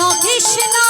Krishna Krishna.